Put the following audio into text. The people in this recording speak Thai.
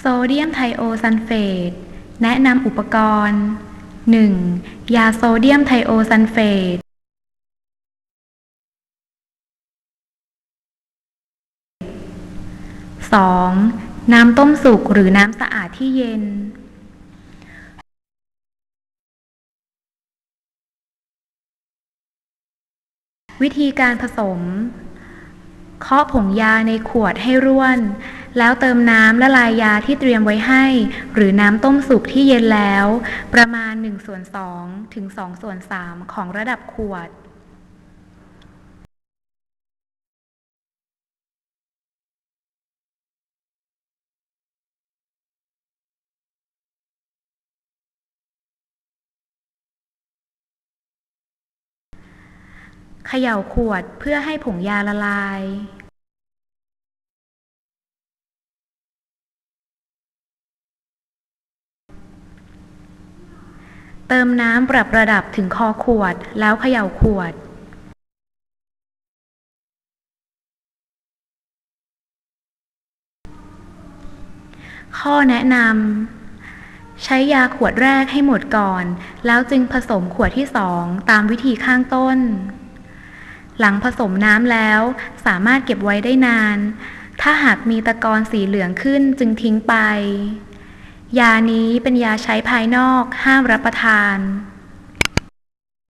โซเดียมไทโอซัลเฟต แนะนำอุปกรณ์ 1. ยาโซเดียมไทโอซัลเฟต 2. น้ำต้มสุกหรือน้ำสะอาดที่เย็น วิธีการผสม เคาะผงยาในขวดให้ร่วน แล้วเติมน้ำละลายยาที่เตรียมไว้ให้ หรือน้ำต้มสุกที่เย็นแล้ว ประมาณ1ส่วน2ถึง2ส่วน3ของระดับขวดเขย่าขวดเพื่อให้ผงยาละลาย เติมน้ำปรับระดับถึงคอขวด แล้วเขย่าขวดข้อแนะนำใช้ยาขวดแรกให้หมดก่อน แล้วจึงผสมขวดที่สองตามวิธีข้างต้น หลังผสมน้ำแล้วสามารถเก็บไว้ได้นาน ถ้าหากมีตะกอนสีเหลืองขึ้นจึงทิ้งไป ยานี้เป็นยาใช้ภายนอกห้ามรับประทาน